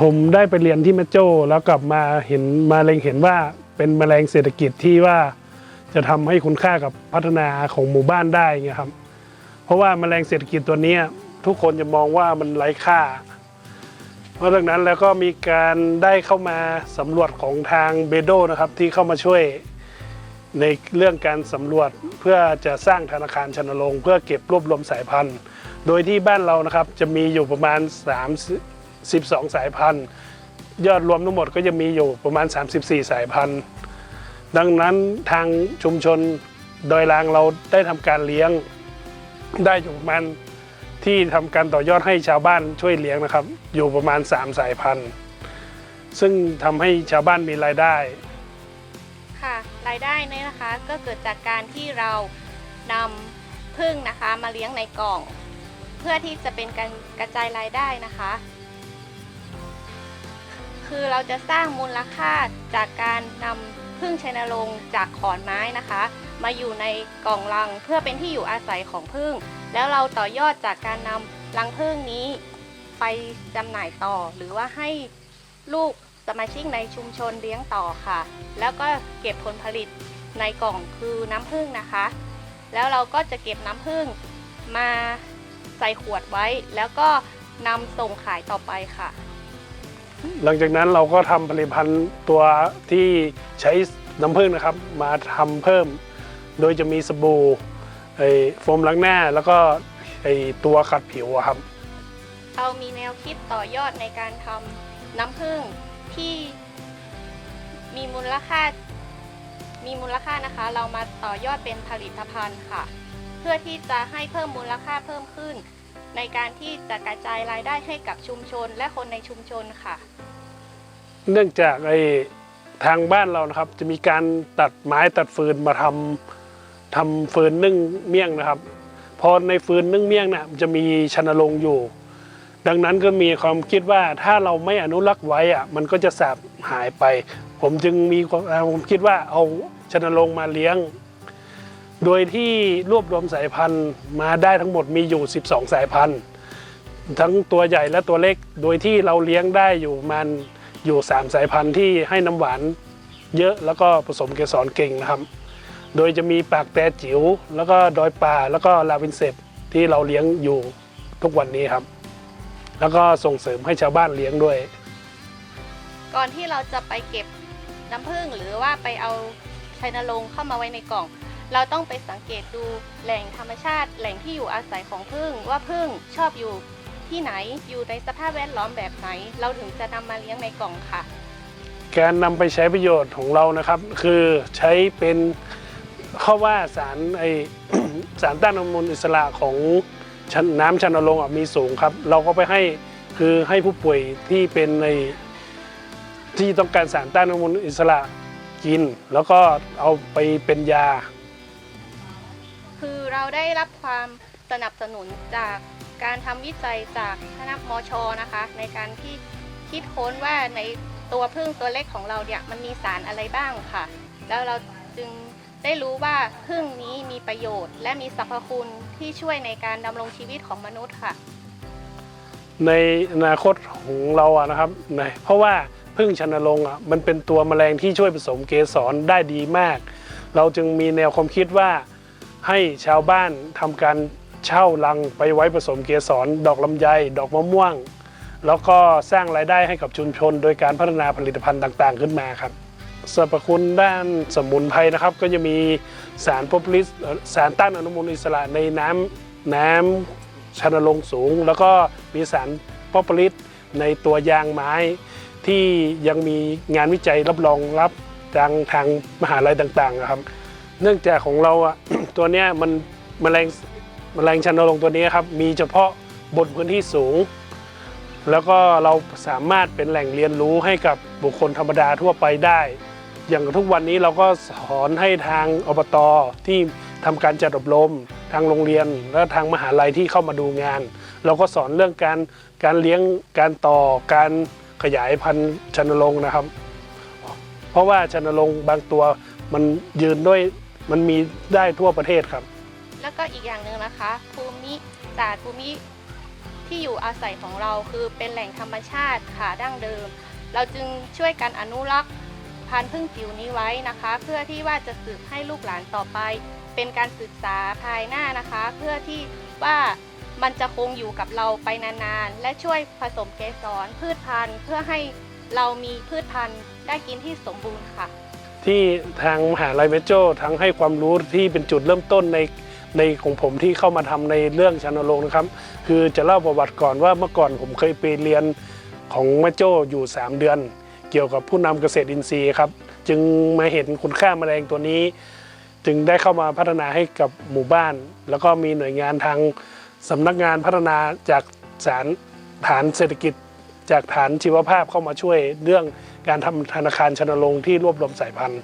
ผมได้ไปเรียนที่แมโจ้แล้วกลับมาเห็นมาเล็งเห็นว่าเป็นแมลงเศรษฐกิจที่ว่าจะทำให้คุณค่ากับพัฒนาของหมู่บ้านได้เงี้ยครับ เพราะว่าแมลงเศรษฐกิจตัวนี้ทุกคนจะมองว่ามันไร้ค่า เพราะดังนั้นแล้วก็มีการได้เข้ามาสำรวจของทางเบโดนะครับที่เข้ามาช่วยในเรื่องการสำรวจเพื่อจะสร้างธนาคารชนรงค์เพื่อเก็บรวบรวมสายพันธุ์ โดยที่บ้านเรานะครับจะมีอยู่ประมาณ 3 12 สายพันธุ์ ยอดรวมทั้งหมดก็จะมีอยู่ประมาณ 34 สายพันธุ์ ดังนั้นทางชุมชนดอยลางเราได้ทำการเลี้ยงได้อยู่ประมาณที่ทำการต่อยอดให้ชาวบ้านช่วยเลี้ยงนะครับ อยู่ประมาณ 3 สายพันธุ์ ซึ่งทำให้ชาวบ้านมีรายได้ค่ะรายได้นี่นะคะก็เกิดจากการที่เรานำพึ่งนะคะมาเลี้ยงในกล่อง เพื่อที่จะเป็นการกระจายรายได้นะคะ คือเราจะสร้างมูลค่าจากการนำพึ่งชัยนรงจากขอนไม้นะคะ มาอยู่ในกล่องรังเพื่อเป็นที่อยู่อาศัยของพึ่ง แล้วเราต่อยอดจากการนำรังพึ่งนี้ ไปจำหน่ายต่อ หรือว่าให้ลูกสมาชิกในชุมชนเลี้ยงต่อค่ะ แล้วก็เก็บผลผลิตในกล่องคือน้ำผึ้งนะคะ แล้วเราก็จะเก็บน้ำผึ้งมาใส่ขวดไว้ แล้วก็นำส่งขายต่อไปค่ะ หลังจากนั้นเราก็ทำผลิตภัณฑ์ตัวที่ใช้น้ำผึ้งนะครับ มาทำเพิ่ม โดยจะมีสบู่ไอ้โฟมล้างหน้าแล้วก็ไอ้ตัวขัดผิวครับ เรามีแนวคิดต่อยอดในการทำน้ำผึ้งที่มีมูลค่ามีมูลค่านะคะ เรามาต่อยอดเป็นผลิตภัณฑ์ค่ะ เพื่อที่จะให้เพิ่มมูลค่าเพิ่มขึ้น ในการที่จะกระจายรายได้ให้กับชุมชนและคนในชุมชนค่ะ เนื่องจากไอ้ทางบ้านเรานะครับ จะมีการตัดไม้ตัดฟืนมาทำทำฟืนนึ่งเมี่ยงนะครับ พอในฟืนนึ่งเมี่ยงเนี่ยมันจะมีชนรงอยู่ ดังนั้นก็มีความคิดว่าถ้าเราไม่อนุรักษ์ไว้อะมันก็จะสาบหายไป ผมจึงมีความผมคิดว่าเอาชนรงมาเลี้ยง โดยที่รวบรวมสายพันธุ์มาได้ทั้งหมดมีอยู่ 12 สายพันธุ์ ทั้งตัวใหญ่และตัวเล็ก โดยที่เราเลี้ยงได้อยู่มันอยู่ 3 สายพันธุ์ที่ให้น้ำหวานเยอะแล้วก็ผสมเกสรเก่งนะครับ โดยจะมีปากแต่จิ๋วแล้วก็ดอยป่าแล้วก็ลาวินเซปที่เราเลี้ยงอยู่ทุกวันนี้ครับ แล้วก็ส่งเสริมให้ชาวบ้านเลี้ยงด้วย ก่อนที่เราจะไปเก็บน้ำผึ้งหรือว่าไปเอาชัยนรงค์เข้ามาไว้ในกล่อง เราต้องไปสังเกตดูแหล่งธรรมชาติ แหล่งที่อยู่อาศัยของผึ้งว่าผึ้งชอบอยู่ที่ไหนอยู่ในสภาพแวดล้อมแบบไหน เราถึงจะนำมาเลี้ยงในกล่องค่ะ การนำไปใช้ประโยชน์ของเรานะครับ คือใช้เป็นเข้าว่าสารไอสารต้านอนุมูลอิสระของน้ำชันนรงมีสูงครับ เราก็ไปให้คือให้ผู้ป่วยที่เป็นในที่ต้องการสารต้านอนุมูลอิสระกิน แล้วก็เอาไปเป็นยา เราได้รับความสนับสนุนจากการทำวิจัยจากคณะมอชนะคะ ในการที่คิดค้นว่าในตัวพึ่งตัวเล็กของเราเนี่ยมันมีสารอะไรบ้างค่ะ แล้วเราจึงได้รู้ว่าพึ่งนี้มีประโยชน์ และมีสรรพคุณที่ช่วยในการดำรงชีวิตของมนุษย์ค่ะ ในอนาคตของเราอะนะครับในเพราะว่าพึ่งชันนรงอะมันเป็นตัวแมลงที่ช่วยผสมเกสรได้ดีมาก เราจึงมีแนวความคิดว่า ให้ชาวบ้านทำการเช่ารังไปไว้ผสมเกสรดอกลำไย ดอกมะม่วง แล้วก็สร้างรายได้ให้กับชุมชน โดยการพัฒนาผลิตภัณฑ์ต่างๆ ขึ้นมาครับสรรพคุณด้านสมุนไพรนะครับ ก็จะมีสารโพรลิสสารต้านอนุมูลอิสระในน้ำน้ำชันลงสูง แล้วก็มีสารป๊อปปลิตในตัวยางไม้ ที่ยังมีงานวิจัยรับรองรับทางทางมหาลัยต่างๆนะครับ เนื่องจากของเราอะ ตัวเนี้ยมันแมลงแมลงชันลงตัวนี้ครับ มีเฉพาะบนพื้นที่สูง แล้วก็เราสามารถเป็นแหล่งเรียนรู้ให้กับบุคคลธรรมดาทั่วไปได้ อย่างทุกวันนี้เราก็สอนให้ทางอบตที่ทำการจัดอบรม ทางโรงเรียน และทางมหาลัยที่เข้ามาดูงาน เราก็สอนเรื่องการการเลี้ยงการต่อการขยายพันธุ์ชันรงนะครับ เพราะว่าชันรงบางตัวมันยืนด้วย มันมีได้ทั่วประเทศครับ แล้วก็อีกอย่างหนึ่งนะคะ ภูมิศาสตร์ภูมิที่อยู่อาศัยของเราคือเป็นแหล่งธรรมชาติค่ะดั้งเดิม เราจึงช่วยกันอนุรักษ์พันธุ์พึ่งจิ๋วนี้ไว้นะคะ เพื่อที่ว่าจะสืบให้ลูกหลานต่อไป เป็นการศึกษาภายหน้านะคะ เพื่อที่ว่ามันจะคงอยู่กับเราไปนานๆ และช่วยผสมเกสรพืชพันธุ์ เพื่อให้เรามีพืชพันธุ์ได้กินที่สมบูรณ์ค่ะ ที่ทางมหาลัยเมโจทั้งให้ความรู้ที่เป็นจุดเริ่มต้นในในของผมที่เข้ามาทำในเรื่องชันโรงนะครับ คือจะเล่าประวัติก่อนว่าเมื่อก่อนผมเคยไปเรียนของเมโจอยู่ 3 เดือน เกี่ยวกับผู้นำเกษตรอินทรีย์ครับ จึงมาเห็นคุณค่าแมลงตัวนี้ จึงได้เข้ามาพัฒนาให้กับหมู่บ้าน แล้วก็มีหน่วยงานทางสำนักงานพัฒนาจากสารฐานเศรษฐกิจ จากฐานชีวภาพเข้ามาช่วยเรื่องการทำธนาคารชนรงที่รวบรวมสายพันธุ์